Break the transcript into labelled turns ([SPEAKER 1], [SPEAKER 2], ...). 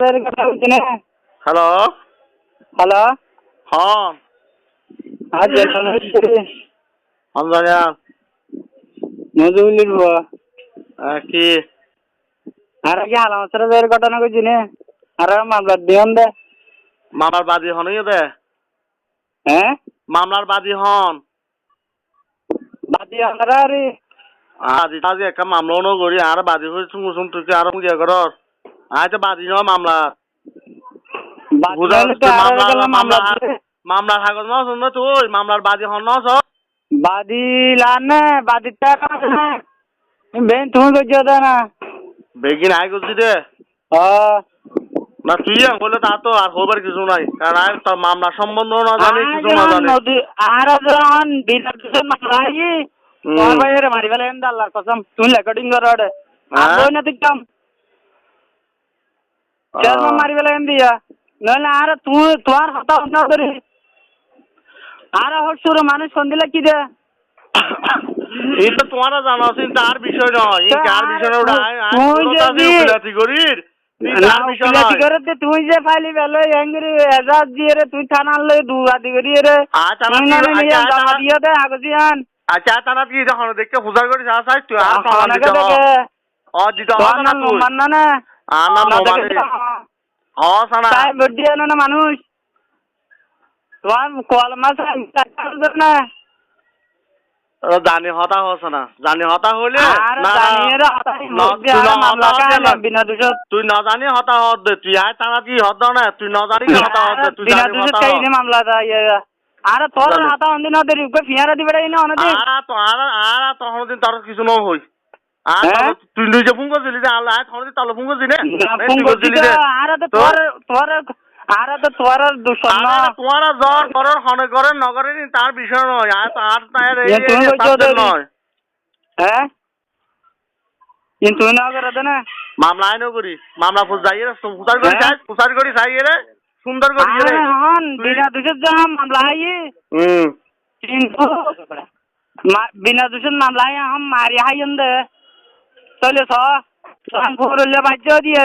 [SPEAKER 1] Hello
[SPEAKER 2] hello
[SPEAKER 1] হন
[SPEAKER 2] আজ
[SPEAKER 1] অঞ্জনা
[SPEAKER 2] মজুলির
[SPEAKER 1] কি
[SPEAKER 2] আর কি হালামাসের বের ঘটনা কইছি নে আর মামলা দিয়ন দে
[SPEAKER 1] মামলার বাদী হন দে
[SPEAKER 2] হ্যাঁ
[SPEAKER 1] মামলার বাদী হন
[SPEAKER 2] বাদি আমরা রে
[SPEAKER 1] আজি আজি একটা মামলা ন করি আর বাদী শুন শুন তুই আর কর আজ বাদী ন মামলা।
[SPEAKER 2] তো মামলা
[SPEAKER 1] কাগজ ন শুন তুই মামলার বাদী হন ন সব
[SPEAKER 2] বাদি লানে বাদি না? বেন তুমি কইছো দে না।
[SPEAKER 1] বেগিন আই করছি দে। না তুই বলে তা তো আর হবার কিছু নাই। কারণ আর তোর মামলা সম্বন্ধ না জানি কিছু না জানি
[SPEAKER 2] আর যখন বিনা কিছু মামলা? আই মারি ফেলে এন্ড আল্লাহর কসম। তুই রেকর্ডিং কর? আর না তুই কাম করে আর হসুর মানুষ ফোন দিলে কি দে
[SPEAKER 1] এই তো তোমার জানা আছে তার বিষয় নয় এই কার বিষয় ওটা আই- আই
[SPEAKER 2] তুই
[SPEAKER 1] যে
[SPEAKER 2] যদি-
[SPEAKER 1] করির
[SPEAKER 2] তুই ফাইলি বেলে এঙ্গরি এজাজ দিয়ে রে তুই থানা লই দুয়াদি করি রে তুই না নিয়ে জমা। দিয়ে দে আগজিয়ান
[SPEAKER 1] আচ্ছা তারা কি যখন দেখতে হুজার করে যা চাই তুই আর প্রমাণ দিতে
[SPEAKER 2] দেখে
[SPEAKER 1] অ দিতে হবে না তুই
[SPEAKER 2] না না
[SPEAKER 1] আর নাম
[SPEAKER 2] না
[SPEAKER 1] মোবাইলে
[SPEAKER 2] দেখে
[SPEAKER 1] হ সানা।
[SPEAKER 2] তাই ভোট না না মানুষ। তোমার কল মাস না।
[SPEAKER 1] জানি হতা হস না জানি হতা তুই না হতা হতে জানি হতা হত দে তুই আয় তারা কি হত না তুই না জানি হতা হত তুই জানি হতা
[SPEAKER 2] মামলা দা ইয়ে আর তোর। হাতা অন্দিন ওদের উকে ফিয়ারা দিবে না অনদি
[SPEAKER 1] আর তো আর আর তখন দিন তার কিছু ন হই। তুই নিজে ফোন করছিলি যে আল্লাহ আয় তাহলে ফোন করছিলি
[SPEAKER 2] ফোন
[SPEAKER 1] করছিলি
[SPEAKER 2] আর তো
[SPEAKER 1] তো?
[SPEAKER 2] তোর তোর আর তো তোর দূষণ না
[SPEAKER 1] তোমার জ্বর করার হনে করেন নগরের তার বিষয় নয়। আর আর তার এই
[SPEAKER 2] এ তুমি
[SPEAKER 1] এই
[SPEAKER 2] কইছো
[SPEAKER 1] subject
[SPEAKER 2] তো?
[SPEAKER 1] নয়।
[SPEAKER 2] হ্যাঁ? কিন্তু না করে দে না।
[SPEAKER 1] মামলা আইনও করি। মামলা ফুস যাই রে ফুসার করি
[SPEAKER 2] হ্যাঁ?
[SPEAKER 1] চাই ফুসার করি চাই রে সুন্দর করি রে
[SPEAKER 2] হন বিনা দোষত যা মামলা হাই
[SPEAKER 1] হুম।
[SPEAKER 2] কিন্তু বিনা দোষত মামলা হাই হাম মারি হাই দে চলে স দিয়ে